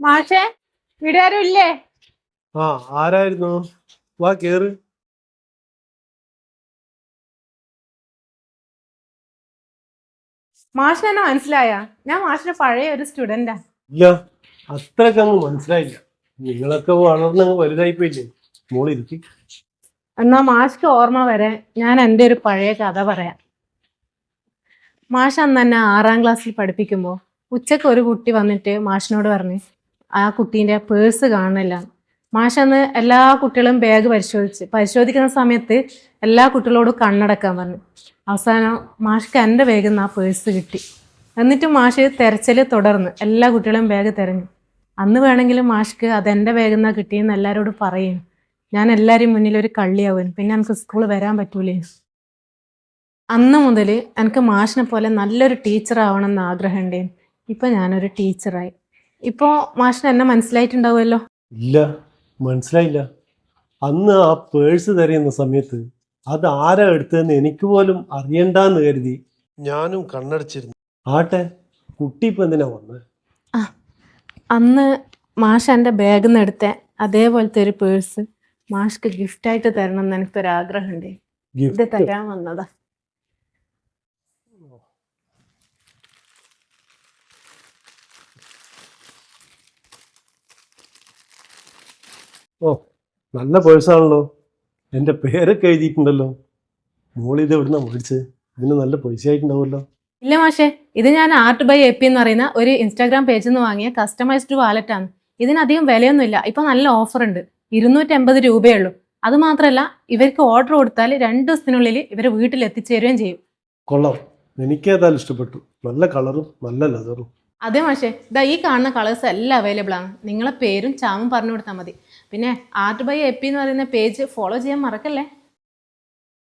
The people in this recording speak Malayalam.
മാഷേ ഇവിടെ ആരും ഇല്ലേ? ആ ആരായിരുന്നു? വാ കേറ്. മാഷിന് എന്നെ മനസ്സിലായ? ഞാൻ മാഷിന്റെ പഴയ ഒരു സ്റ്റുഡന്റാ. ഇല്ല അത്രയ്ക്ക് അങ്ങ് മനസ്സിലായില്ല. നിങ്ങളൊക്കെ വളർന്നങ്ങ് വലുതായി പോയില്ലേ മോളിരിക്കും എന്നാ മാഷ്ക്ക് ഓർമ്മ വരെ ഞാൻ എന്റെ ഒരു പഴയ കഥ പറയാം. മാഷ് അന്ന് എന്നെ ആറാം ക്ലാസ്സിൽ പഠിപ്പിക്കുമ്പോൾ ഉച്ചയ്ക്ക് ഒരു കുട്ടി വന്നിട്ട് മാഷിനോട് പറഞ്ഞു ആ കുട്ടീന്റെ പേഴ്സ് കാണുന്നില്ല. മാഷന്ന് എല്ലാ കുട്ടികളും ബാഗ് പരിശോധിച്ച് പരിശോധിക്കുന്ന സമയത്ത് എല്ലാ കുട്ടികളോടും കണ്ണടക്കാൻ പറഞ്ഞു. അവസാനം മാഷ്ക്ക് എന്റെ ബാഗിൽ നിന്ന് ആ പേഴ്സ് കിട്ടി. എന്നിട്ട് മാഷ് തെരച്ചിൽ തുടർന്ന് എല്ലാ കുട്ടികളും ബാഗ് തിരഞ്ഞു. അന്ന് വേണമെങ്കിലും മാഷ്ക്ക് അതെന്റെ ബാഗിൽ നിന്നാണ് കിട്ടിയെന്ന് എല്ലാവരോടും പറയും. ഞാൻ എല്ലാവരും മുന്നിൽ ഒരു കള്ളിയാവും. പിന്നെ എനിക്ക് സ്കൂളിൽ വരാൻ പറ്റൂലേ. അന്ന് മുതൽ എനിക്ക് മാഷിനെ പോലെ നല്ലൊരു ടീച്ചർ ആവണം എന്ന് ആഗ്രഹമുണ്ടേ ഇപ്പം ഞാനൊരു ടീച്ചറായി ഇപ്പോൾ മാഷിന് എന്നെ മനസ്സിലായിട്ടുണ്ടാവുമല്ലോ? ഇല്ല മനസ്സിലായില്ല. അന്ന് ആ പേഴ്സ് തരയുന്ന സമയത്ത് അത് ആരാ എടുത്തതെന്ന് എനിക്ക് പോലും അറിയണ്ടെന്ന് കരുതി ഞാനും കണ്ണടച്ചിരുന്നു. ആട്ടെ കുട്ടി ഇപ്പൊ എന്തിനാ വന്നത് അന്ന് മാഷ് എന്റെ ബാഗിൽ നിന്ന് എടുത്ത അതേപോലത്തെ ഒരു പേഴ്സ് മാഷ്ക്ക് ഗിഫ്റ്റ് ആയിട്ട് തരണം എന്ന് എനിക്കൊരാഗ്രഹമുണ്ട് ഇത് ഗിഫ്റ്റ് തരാൻ വന്നതാ. ഓ നല്ല പേഴ്സാണല്ലോ എന്റെ പേരൊക്കെ എഴുതിയിട്ടുണ്ടല്ലോ. മോളിത് എവിടുന്ന മേടിച്ചത് ഇതിന് നല്ല പൈസ ആയിട്ടുണ്ടാവുമല്ലോ. ഇല്ല മാഷേ ഇത് ഞാൻ ആർട്ട് ബൈ എ പി എന്ന് പറയുന്ന ഒരു ഇൻസ്റ്റാഗ്രാം പേജിൽ നിന്ന് വാങ്ങിയ കസ്റ്റമൈസ്ഡ് വാലറ്റ് ആണ്. ഇതിനധികം വിലയൊന്നുമില്ല. ഇപ്പൊ നല്ല ഓഫർ ഉണ്ട്. ഇരുന്നൂറ്റമ്പത് രൂപയേ ഉള്ളൂ. അത് മാത്രമല്ല ഇവർക്ക് ഓർഡർ കൊടുത്താൽ രണ്ട് ദിവസത്തിനുള്ളിൽ ഇവർ വീട്ടിൽ എത്തിച്ചേരുകയും ചെയ്യും. കൊള്ളാം. എനിക്കേതായാലും ഇഷ്ടപ്പെട്ടു. നല്ല കളറും നല്ല ലെതറും അതെ മാഷേ. ഇതാ ഈ കാണുന്ന കളേഴ്സ് എല്ലാം അവൈലബിൾ ആണ്. നിങ്ങളെ പേരും ചാമും പറഞ്ഞു കൊടുത്താൽ മതി. പിന്നെ ആർട്ട് ബൈ എ പി എന്ന് പറയുന്ന പേജ് ഫോളോ ചെയ്യാൻ മറക്കല്ലേ?